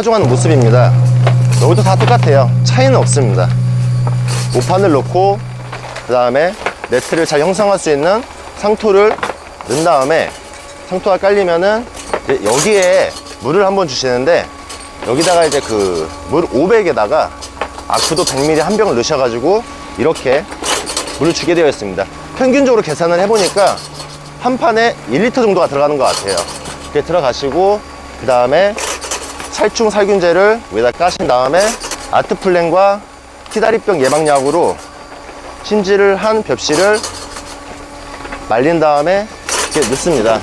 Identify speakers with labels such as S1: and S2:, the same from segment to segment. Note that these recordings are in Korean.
S1: 파종하는 모습입니다. 여기도 다 똑같아요. 차이는 없습니다. 오판을 놓고 그 다음에 네트를 잘 형성할 수 있는 상토를 넣은 다음에 상토가 깔리면은 여기에 물을 한번 주시는데 여기다가 이제 그 물 500에다가 아쿠도 100ml 한 병을 넣으셔가지고 이렇게 물을 주게 되어 있습니다. 평균적으로 계산을 해보니까 한 판에 1리터 정도가 들어가는 것 같아요. 이렇게 들어가시고 그 다음에 살충 살균제를 위에다 까신 다음에 아트플랜과 티다리병 예방약으로 심지를 한 벽실을 말린 다음에 이렇게 넣습니다.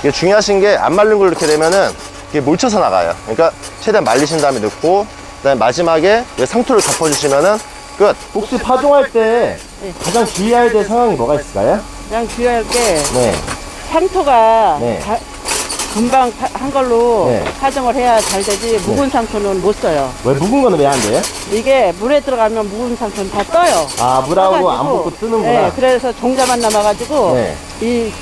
S1: 이게 중요하신 게 안 말린 걸 넣게 되면은 이게 몰쳐서 나가요. 그러니까 최대한 말리신 다음에 넣고 그다음에 마지막에 왜 상토를 덮어주시면은 끝. 혹시 파종할 때 가장 주의해야 될 상황이 뭐가 있을까요?
S2: 그냥 주의할 게
S1: 네.
S2: 상토가
S1: 네.
S2: 다- 금방 파- 한 걸로
S1: 네.
S2: 파종을 해야 잘 되지 묵은 상토는 못 써요.
S1: 왜 묵은 거는 왜 안 돼요?
S2: 이게 물에 들어가면 묵은 상토는 다 떠요.
S1: 아 물하고 안 붙고 뜨는구나.
S2: 네, 그래서 종자만 남아가지고
S1: 네.
S2: 이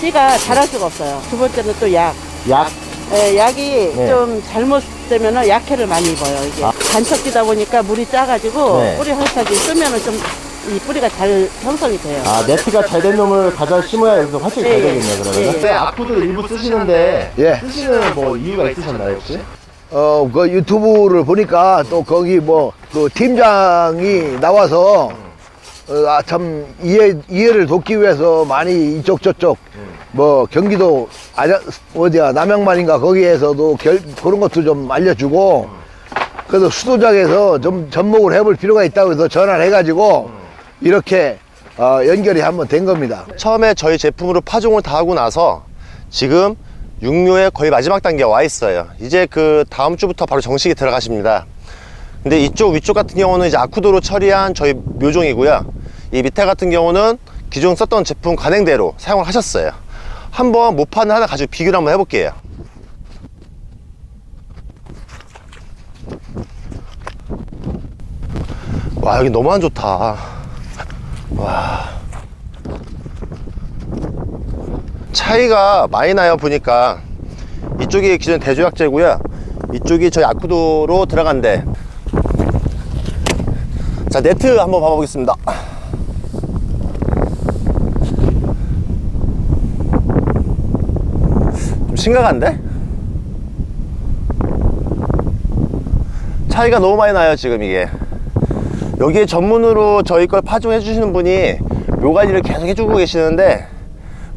S2: 씨가 자랄 수가 없어요. 두 번째는 또 약.
S1: 약.
S2: 예, 약이
S1: 네.
S2: 좀 잘못되면 약해를 많이 입어요. 이게
S1: 아.
S2: 간척기다 보니까 물이 짜가지고
S1: 네.
S2: 뿌리 활착이 쓰면은 좀 이 뿌리가 잘 형성이 돼요.
S1: 아 네트가 잘 된 놈을 가져 심어야 여기서 확실히 잘
S2: 예, 예.
S1: 되겠네 요 그러면.
S2: 예, 예.
S1: 네, 아쿠드를 일부 쓰시는데
S3: 예.
S1: 쓰시는 뭐 이유가 있으셨나요 혹시?
S3: 어, 그 유튜브를 보니까 또 거기 뭐, 그 팀장이 나와서, 어, 아, 참, 이해, 이해를 돕기 위해서 많이 이쪽 저쪽, 뭐, 경기도, 아자, 어디야, 남양만인가 거기에서도 결, 그런 것도 좀 알려주고, 그래서 수도장에서 좀 접목을 해볼 필요가 있다고 해서 전화를 해가지고, 이렇게, 어, 연결이 한번 된 겁니다.
S1: 처음에 저희 제품으로 파종을 다 하고 나서 지금 육묘의 거의 마지막 단계에 와 있어요. 이제 그 다음 주부터 바로 정식이 들어가십니다. 근데 이쪽 위쪽 같은 경우는 이제 아쿠도로 처리한 저희 묘종이고요. 이 밑에 같은 경우는 기존 썼던 제품 관행대로 사용을 하셨어요. 한번 모판을 하나 가지고 비교를 한번 해볼게요. 와 여기 너무 안 좋다. 차이가 많이 나요 보니까. 이쪽이 기존 대조약제고요. 이쪽이 저희 아쿠도로 들어간대. 자 네트 한번 봐보겠습니다. 좀 심각한데? 차이가 너무 많이 나요 지금 이게 여기에 전문으로 저희 걸 파종해 주시는 분이 묘관리를 계속 해주고 계시는데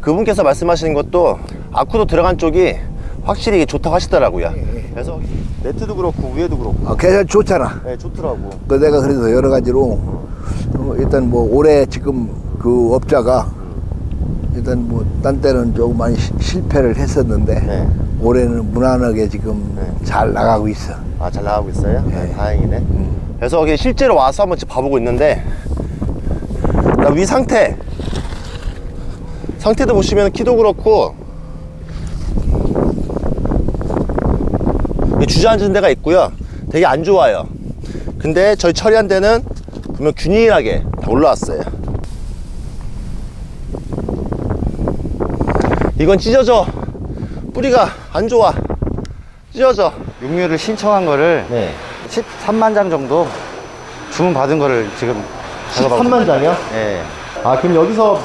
S1: 그분께서 말씀하시는 것도 아쿠도 들어간 쪽이 확실히 좋다고 하시더라고요 그래서 네트도 그렇고 위에도 그렇고
S3: 아, 괜찮 좋잖아.
S1: 네 좋더라고
S3: 그 내가 그래서 여러 가지로 어, 일단 뭐 올해 지금 그 업자가 일단 뭐 딴 때는 조금 많이 시- 실패를 했었는데
S1: 네.
S3: 올해는 무난하게 지금 잘 나가고 있어.
S1: 아 잘 나가고 있어요? 네,
S3: 네.
S1: 다행이네 그래서 여기 실제로 와서 한번 봐보고 있는데 나위 상태. 상태도 보시면 키도 그렇고 이 주저앉은 데가 있고요. 되게 안 좋아요. 근데 저희 처리한 데는 보면 균일하게 다 올라왔어요. 이건 찢어져. 뿌리가 안 좋아. 찢어져.
S4: 육류를 신청한 거를
S1: 네
S4: 13만 장 정도 주문 받은 거를 지금 작업하고
S1: 13만 장이요?
S4: 예.
S1: 아 그럼 여기서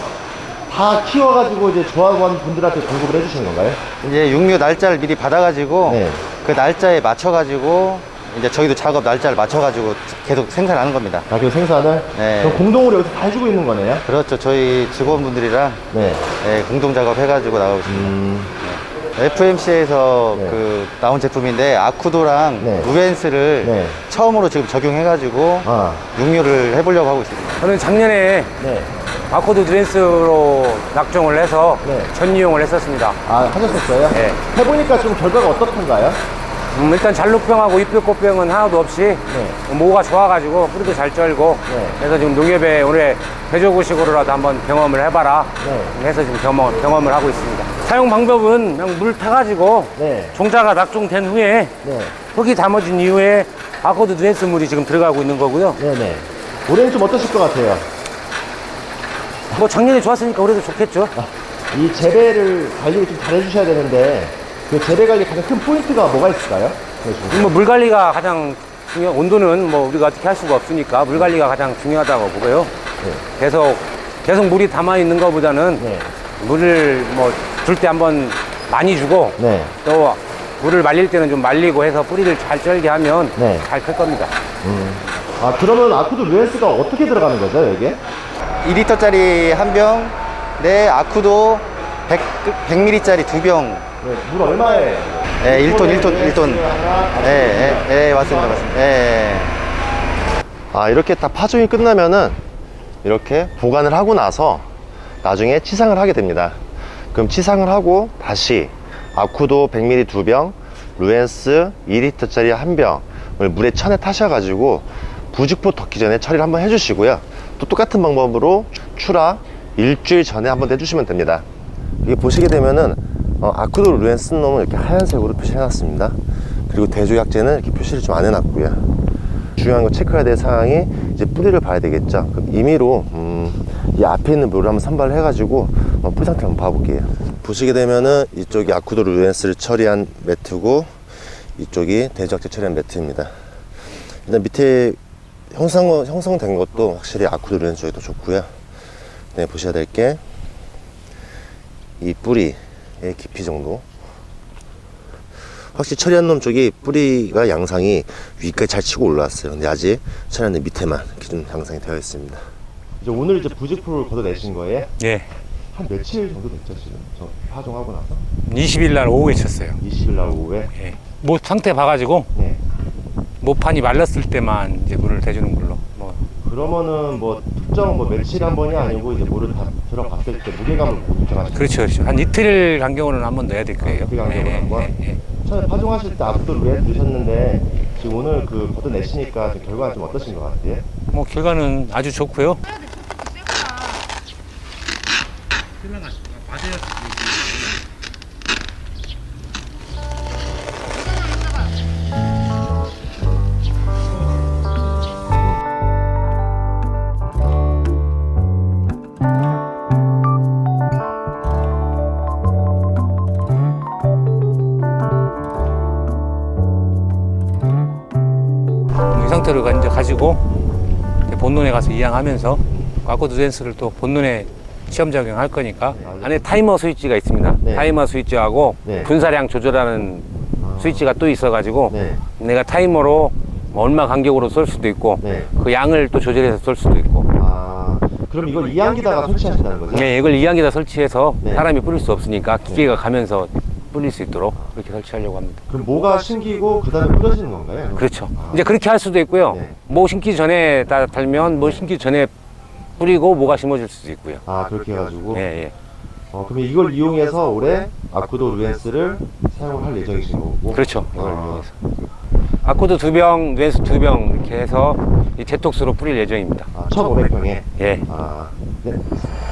S1: 다 키워가지고 이제 조합원 분들한테 공급을 해주시는 건가요?
S4: 이제 육류 날짜를 미리 받아가지고
S1: 네.
S4: 그 날짜에 맞춰가지고 이제 저희도 작업 날짜를 맞춰가지고 계속 생산하는 겁니다.
S1: 아 그럼 생산을?
S4: 네.
S1: 그럼 공동으로 여기서 다 해주고 있는 거네요?
S4: 그렇죠. 저희 직원분들이랑
S1: 네.
S4: 예, 공동 작업 해가지고 나가고 있습니다.
S1: 음,
S4: FMC에서
S1: 네.
S4: 그 나온 제품인데 아쿠도랑
S1: 네.
S4: 루벤스를
S1: 네.
S4: 처음으로 지금 적용해가지고
S1: 아,
S4: 육류를 해보려고 하고 있습니다.
S5: 저는 작년에
S1: 네.
S5: 바코드 드레스로 낙종을 해서
S1: 네.
S5: 전이용을 했었습니다.
S1: 아 하셨었어요?
S5: 네.
S1: 해보니까 좀 결과가 어떻던가요?
S5: 음, 일단 잔루병하고 잎뼈꽃병은 하나도 없이 모가 좋아가지고 뿌리도 잘 쩔고
S1: 네.
S5: 그래서 지금 농협에 올해 대조구식으로라도 한번 경험을 해봐라
S1: 네.
S5: 해서 지금 경험, 경험을 하고 있습니다. 사용 방법은 그냥 물 타가지고
S1: 네.
S5: 종자가 낙종된 후에
S1: 네.
S5: 흙이 담아진 이후에 바코드 드레스 물이 지금 들어가고 있는 거고요.
S1: 네네. 올해는 좀 어떠실 것 같아요?
S5: 뭐 작년에 좋았으니까 올해도 좋겠죠.
S1: 이 재배를 관리를 좀 잘 해주셔야 되는데 그 재배 관리 가장 큰 포인트가 뭐가 있을까요?
S5: 뭐물 관리가 가장 중요. 온도는 뭐 우리가 어떻게 할 수가 없으니까 물 관리가 가장 중요하다고 보고요. 계속 계속 물이 담아 있는 것보다는
S1: 네.
S5: 물을 뭐 줄 때 한번 많이 주고
S1: 네.
S5: 또 물을 말릴 때는 좀 말리고 해서 뿌리를 잘 쩔게 하면
S1: 네.
S5: 잘 클 겁니다.
S1: 아, 그러면 아쿠도 루엔스가 어떻게 들어가는 거죠, 여기에?
S4: 2리터짜리 한 병, 네, 아쿠도 100, 100ml짜리 두 병.
S1: 네, 물 얼마에?
S4: 예, 1톤, 1톤, 1톤. 예, 예, 예, 맞습니다, 맞습니다. 예, 예.
S1: 아, 이렇게 다 파종이 끝나면은 이렇게 보관을 하고 나서 나중에 치상을 하게 됩니다. 그럼 치상을 하고 다시 아쿠도 100ml 두 병, 루엔스 2리터짜리 한 병을 물에 천에 타셔가지고 부직포 덮기 전에 처리를 한번 해주시고요. 또 똑같은 방법으로 추라 일주일 전에 한번 해주시면 됩니다. 이게 보시게 되면은 어, 아쿠도 루엔스 놈은 이렇게 하얀색으로 표시해놨습니다. 그리고 대조약제는 이렇게 표시를 좀 안 해놨고요. 중요한 거 체크해야 될 사항이 이제 뿌리를 봐야 되겠죠. 임의로 음, 이 앞에 있는 물을 한번 선발을 해가지고 상태 를 한번 봐볼게요. 보시게 되면은 이쪽이 아쿠도 루엔스를 처리한 매트고 이쪽이 대적제 처리한 매트입니다. 일단 밑에 형성 형성된 것도 확실히 아쿠도 루엔스 쪽이 더 좋고요. 네 보셔야 될 게 이 뿌리의 깊이 정도 확실히 처리한 놈 쪽이 뿌리가 양상이 위까지 잘 치고 올라왔어요. 근데 아직 처리한 놈 밑에만 이렇게 좀 양상이 되어 있습니다. 이제 오늘 이제 부직포를 걷어내신 거예요?
S5: 예.
S1: 한 며칠 정도 됐죠 지금? 저 파종하고 나서?
S5: 20일 날 오후에 쳤어요.
S1: 20일 날 오후에?
S5: 예. 못 상태 봐가지고
S1: 네.
S5: 모판이 말랐을 때만 이제 물을 대주는 걸로. 뭐
S1: 그러면은 뭐 특정 뭐 며칠 한 번이 아니고 이제 물을 다 들어갔을 때 무게감을 결정하시는
S5: 그렇죠, 그렇죠. 한 이틀 간격으로는 한 번 넣어야 될 거예요.
S1: 이틀 간격으로 한 번?
S5: 예, 예.
S1: 처음에 파종하실 때 앞도 루에 드셨는데 지금 오늘 그 걷어내시니까 지금 결과가 좀 어떠신 것 같아요?
S5: 뭐 결과는 아주 좋고요. 가서 이양하면서 아코드 댄스를 또 본론에 시험 적용할 거니까 안에 타이머 스위치가 있습니다.
S1: 네.
S5: 타이머 스위치하고
S1: 네.
S5: 분사량 조절하는 스위치가 또 있어가지고
S1: 네.
S5: 내가 타이머로 뭐 얼마 간격으로 쏠 수도 있고
S1: 네.
S5: 그 양을 또 조절해서 쏠 수도 있고
S1: 아 그럼 이걸 이양기다가 설치하신다는 거죠?
S5: 네, 이걸 이양기다 설치해서
S1: 네.
S5: 사람이 뿌릴 수 없으니까 기계가 가면서 뿌릴 수 있도록 그렇게 설치하려고 합니다.
S1: 그럼 뭐가 심기고 그 다음에 뿌려지는 건가요?
S5: 그렇죠. 이제 그렇게 할 수도 있고요.
S1: 네.
S5: 뭐 심기 전에 다 달면 뭐 심기 전에 뿌리고 뭐가 심어질 수도 있고요.
S1: 아 그렇게 해가지고
S5: 예, 예.
S1: 어, 그러면 이걸 이용해서 올해 아쿠도 루엔스를 사용을 할 예정이신 거고
S5: 그렇죠. 이걸
S1: 아.
S5: 이용해서. 아코드 두 병, 누엔스 두 병 이렇게 해서 이 제톡스로 뿌릴 예정입니다.
S1: 아, 1500평에
S5: 예.
S1: 아, 네.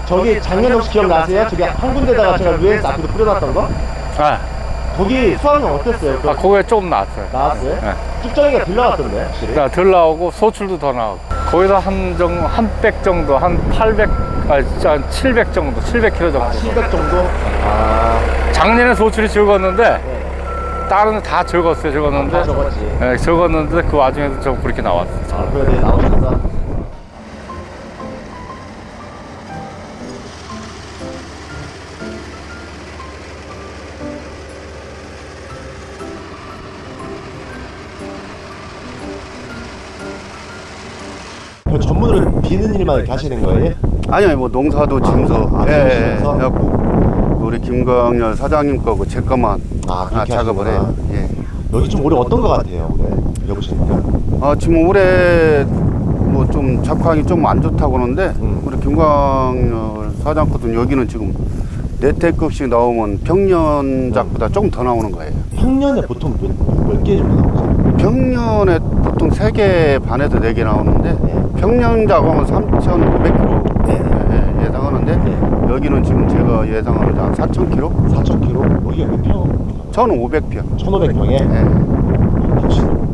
S1: 저기 작년에 혹시 기억나세요? 저기 한 군데다가 제가 루엔스 아쿠도 뿌려놨던 거?
S6: 아,
S1: 거기 수확은 어땠어요? 그
S6: 아 그거에 조금 나왔어요.
S1: 나왔어요?
S6: 네.
S1: 쭉정이가 들 나갔던데 확실히
S6: 나덜 나오고 소출도 더 나오고. 거기다 한 정, 한100 정도, 한 800, 아, 진짜 한 700 정도, 700kg 정도.
S1: 아, 700 정도? 아,
S6: 작년에 소출이 적었는데,
S1: 네.
S6: 다른 데다 적었어요, 적었는데.
S1: 다 적었지.
S6: 네, 적었는데 그 와중에도 좀 그렇게 나왔어요.
S1: 아, 그래, 네, 나오셨다. 그 전문으로 비는 일만 이렇게 하시는 거예요?
S7: 아니요, 뭐 농사도 짐서.
S1: 아,
S7: 예,
S1: 짐서?
S7: 해갖고 우리 김광열 사장님 거고 제 것만
S1: 아,
S7: 아,
S1: 그렇게
S7: 작업을 해요. 예.
S1: 여기 좀 올해 어떤 것 같아요, 올해? 여보시니까.
S7: 아, 지금 올해 뭐 좀 작황이 좀 안 좋다고 그러는데
S1: 음.
S7: 우리 김광열 사장 것은 여기는 지금 네태급씩 나오면 평년작보다 조금 더 나오는 거예요.
S1: 평년에 보통 몇 개 정도 나오죠?
S7: 평년에 보통 3개 반에서 4개 나오는데
S1: 네.
S7: 평년작하면 3,500kg
S1: 네.
S7: 예, 예상하는데
S1: 네.
S7: 여기는 지금 제가 예상하는 한 4,000kg?
S1: 4,000kg? 여기가 몇 평?
S7: 저는 500평.
S1: 1,500평에?
S7: 예.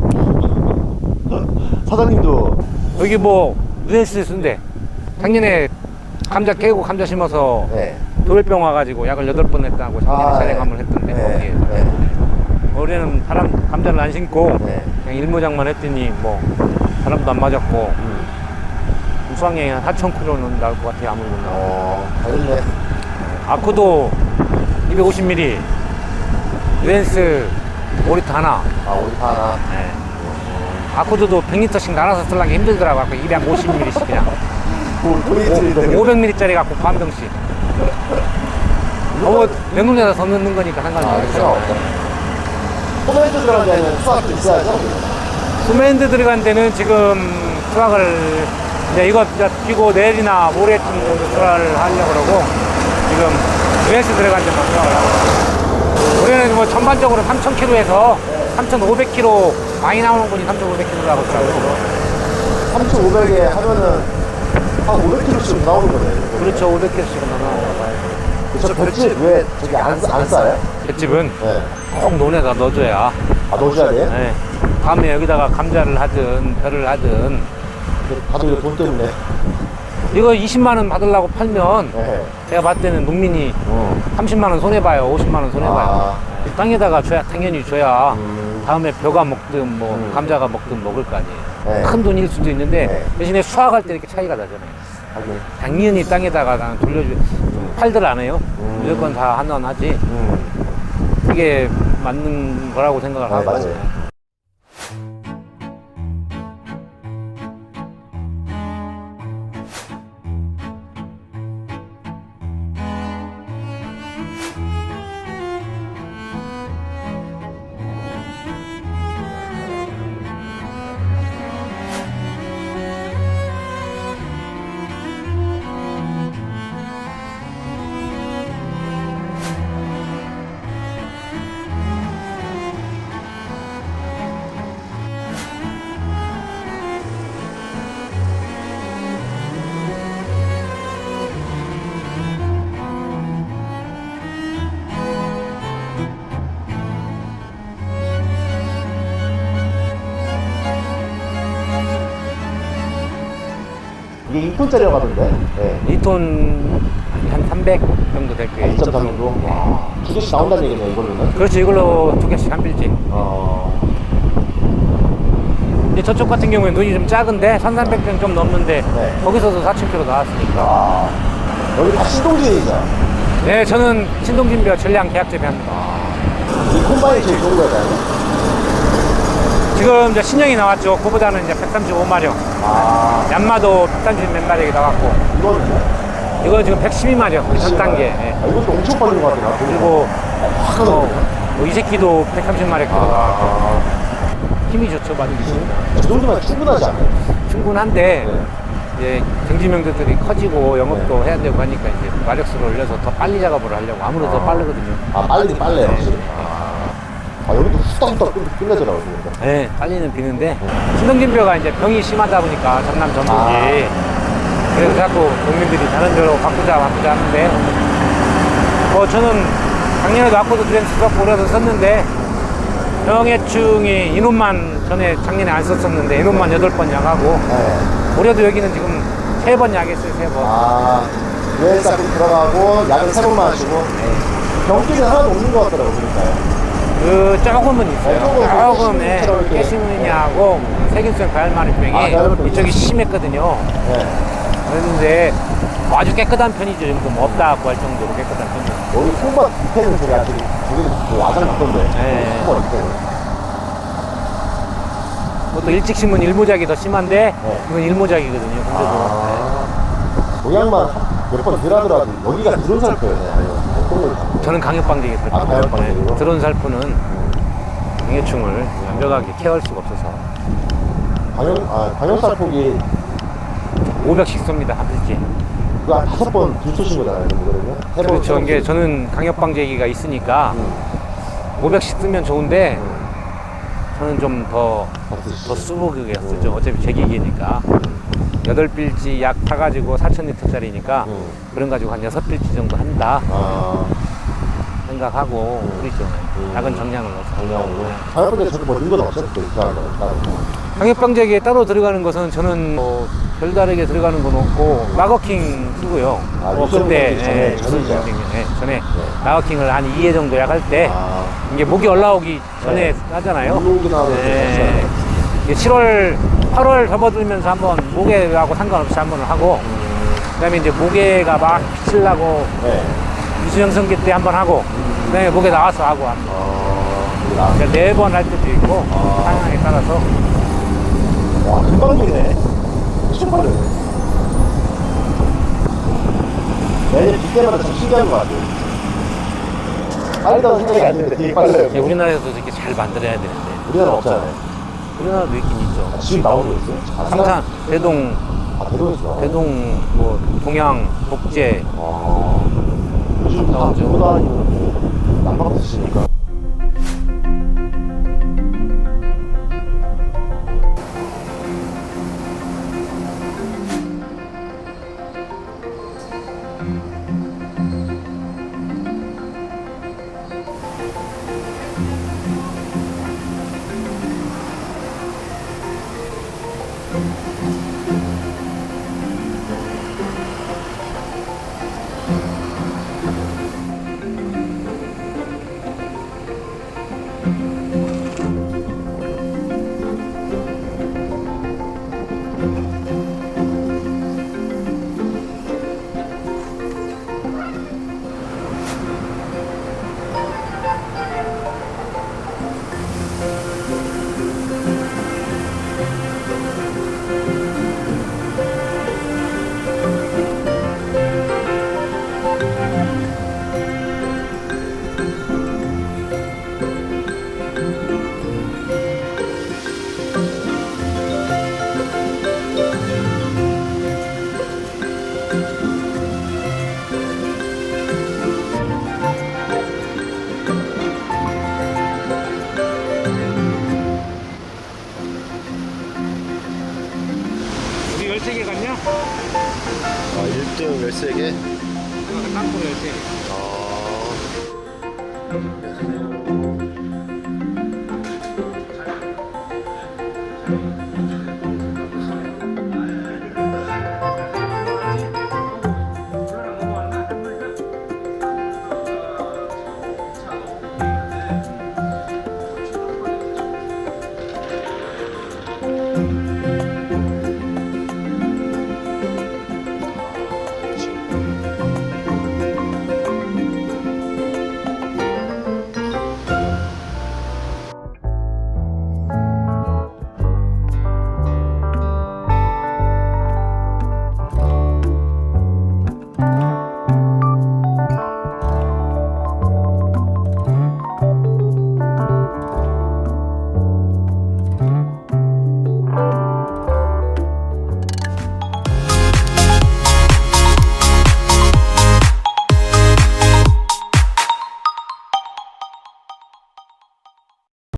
S1: 사장님도
S5: 여기 뭐 누엔스 쓴데 작년에 감자 깨고 감자 심어서
S1: 네.
S5: 돌병 와가지고 약을 여덟 번 했다고 작년에
S1: 아, 네.
S5: 한번 했던데
S1: 네.
S5: 거기에.
S1: 네.
S5: 올해는 바람 감자를 안 심고
S1: 네.
S5: 그냥 일모장만 했더니 뭐 바람도 안 맞았고 수 4천 킬로는 나올 것 같아요 아무래도
S1: 어, 잘했네.
S5: 아쿠도 250mm 렌스 5리터 하나
S1: 아, 파 하나.
S5: 네. 아쿠드도 100리터씩 나눠서 쓰려는 게 힘들더라고 아까 250ml씩 그냥
S1: 포인트
S5: 500ml짜리 갖고 반 병씩 어, 내 눈에다 더 넣는 거니까 상관이
S1: 아,
S5: 없어
S1: 없어. 코멘트 들어간 데는 수학도 있어야죠.
S5: 수면드 들어간 데는 지금 수확을 이제 이거 비고 내일이나 모레쯤 수확을 하려고 그러고 지금 US 들어간 데만 수확을 하고 올해는 뭐 전반적으로 3,000kg에서 3,500kg 많이 나오는 분이 3,500kg라고 하더라고요
S1: 3,500에 하면은 한 500kg씩 나오는 거네.
S5: 그렇죠 500kg씩은 나오는 봐요
S1: 저 볏짚 왜 저기 안, 싸- 안 싸요?
S5: 횟집은
S1: 네.
S5: 꼭 논에다 넣어줘야
S1: 아, 넣어줘야 돼?
S5: 네. 다음에 여기다가 감자를 하든 벼를 하든
S1: 이거 돈 때문에.
S5: 이거 20만 원 받으려고 팔면
S1: 네.
S5: 제가 봤을 때는 농민이
S1: 어.
S5: 30만 원 손해 봐요. 50만 원 손해 봐요.
S1: 아.
S5: 네. 땅에다가 줘야 당연히 줘야
S1: 음.
S5: 다음에 벼가 먹든 뭐
S1: 음.
S5: 감자가 먹든 먹을 거 아니에요.
S1: 네.
S5: 큰 돈일 수도 있는데
S1: 네.
S5: 대신에 수확할 때 이렇게 차이가 나잖아요.
S1: 하긴.
S5: 당연히 땅에다가 나는 돌려줘 팔들 안 해요.
S1: 음.
S5: 무조건 다 한원 하지.
S1: 음.
S5: 그게 맞는 거라고 생각을
S1: 아,
S5: 해요.
S1: 맞아요. 이게 2톤짜리라고 하던데? 네.
S5: 2톤 한 300 정도 될 거예요.
S1: 2.3 정도? 와. 두 개씩 나온다는 얘기네, 이걸로는.
S5: 그렇지 이걸로 두 개씩 한 빌지.
S1: 어.
S5: 이제 저쪽 같은 경우에 눈이 좀 작은데 1300점 좀 넘는데
S1: 네.
S5: 거기서도 40kg 나왔으니까.
S1: 아. 여기 다 신동진이죠?
S5: 네, 저는 신동진비와 전량 계약 재배합니다.
S1: 이 콤바인이 제일 좋은 거잖아요?
S5: 지금 이제 신형이 나왔죠. 그보다는 이제 135마력.
S1: 아.
S5: 얀마도 130몇 마력이 나왔고.
S1: 이거는요?
S5: 이거 지금 112마력. 전 단계. 예.
S1: 아, 이것도 엄청 빠른 것 같아요.
S5: 그리고
S1: 확
S5: 뭐,
S1: 가는
S5: 뭐이 새끼도 130마력 들어가.
S1: 아.
S5: 힘이 좋죠, 많이.
S1: 저 정도면 충분하지 않아요?
S5: 충분한데
S1: 네.
S5: 이제 경지명들이 커지고 영업도 해야 되고 하니까 이제 마력수를 올려서 더 빨리 작업을 하려고 아무래도 더 빠르거든요.
S1: 아, 빨리, 빨래요, 확실히. 아. 후딱후딱 끝- 끝내더라고요, 그러니까.
S5: 네, 빨리는 비는데 신동진뼈가 이제 병이 심하다 보니까 전남 전북이
S1: 아.
S5: 그래서 자꾸 국민들이 다른 데로 바꾸자 바꾸자 하는데 뭐 저는 작년에도 아코드 드렌스 썼고 그래서 썼는데 병해충이 인원만 전에 작년에 안 썼었는데 인원만 여덟 번 약하고
S1: 네.
S5: 올해도 여기는 지금 세 번 약했어요 세 번.
S1: 아, 좀 들어가고, 약을 세 번만 하시고. 병기는 하나도 없는 것 같더라고요, 그러니까요.
S5: 그 조금은 있어요.
S1: 어, 조금
S5: 예. 깨시무늬하고 세균성 가열마리병. 이쪽이 심했거든요.
S1: 네.
S5: 그런데 뭐 아주 깨끗한 편이죠. 지금 뭐 없다고 할 정도로 깨끗한 편이에요.
S1: 여기 손맛 밑에는 아주, 되게 그 아장 같던데.
S5: 네.
S1: 손맛 밑에는.
S5: 그것도 일직심은 일모작이 더 심한데
S1: 네.
S5: 이건 일모작이거든요. 근데도
S1: 아. 모양만 몇 번 덜하더라도 여기가 어떤 걸
S5: 네. 저는 들어요.
S1: 아, 강력방지기로?
S5: 드론 살포는 병해충을 완벽하게 케어할 수가 없어서
S1: 방역, 아, 방역살폭이
S5: 500씩 쏩니다. 한 필지.
S1: 그거 한 다섯 번 들쏘신 거잖아요, 그러면? 세 번,
S5: 그렇죠. 이게
S1: 번
S5: 저는 강력방지기가 있으니까
S1: 음.
S5: 500씩 쓰면 좋은데 저는 좀더 수북하게 쓰죠. 어차피 제 기기니까. 여덟 빌지 약 타가지고 4,000리터짜리니까
S1: 음.
S5: 그런 가지고 한 여섯 빌지 정도 한다
S1: 아,
S5: 생각하고 그러죠.
S1: 음.
S5: 약은 정량을 넣어서.
S1: 정량으로. 방역분들 저도 뭐 넣은 건 없어요? 또 이상한 거. 따로.
S5: 들어가는 것은 저는 뭐 별다르게 들어가는 건 없고 라거킹 쓰고요.
S1: 아,
S5: 어, 그때
S1: 경기 전에,
S5: 예,
S1: 전이죠?
S5: 유성 경기 전에, 전에 라거킹을 한 2회 정도 약 할 때
S1: 아,
S5: 이게 목이 올라오기 전에 하잖아요. 네. 이게 7월, 8월 접어들면서 한번 목에하고 상관없이 한번 하고 그다음에 이제 목에가 막 비칠라고
S1: 네.
S5: 유수영 성기 때 한 번 하고 그다음에 목에 나와서 하고 합니다.
S1: 어,
S5: 그러니까 네번 할 때도 있고 상황에 따라서
S1: 와, 금방 되네. 엄청 빠르네. 매년 빗 때마다 참 신기한 것 같아요. 빠르다고 생각이 안 드는데 되게 빨라요.
S5: 우리나라에서도 이렇게 잘 만들어야 되는데
S1: 우리나라 없잖아요.
S5: 우리나라도 있긴 있죠.
S1: 아, 지금 나오고 있어요? 아,
S5: 상산 대동
S1: 아, 대동에서.
S5: 대동 뭐 동양 복제
S1: 아, 다
S5: 나오죠.
S1: 다니는 난방 쓰시니까.
S5: 13개 갔냐?
S1: 아, 1등 13개?
S5: 깡으로 13개
S1: 아.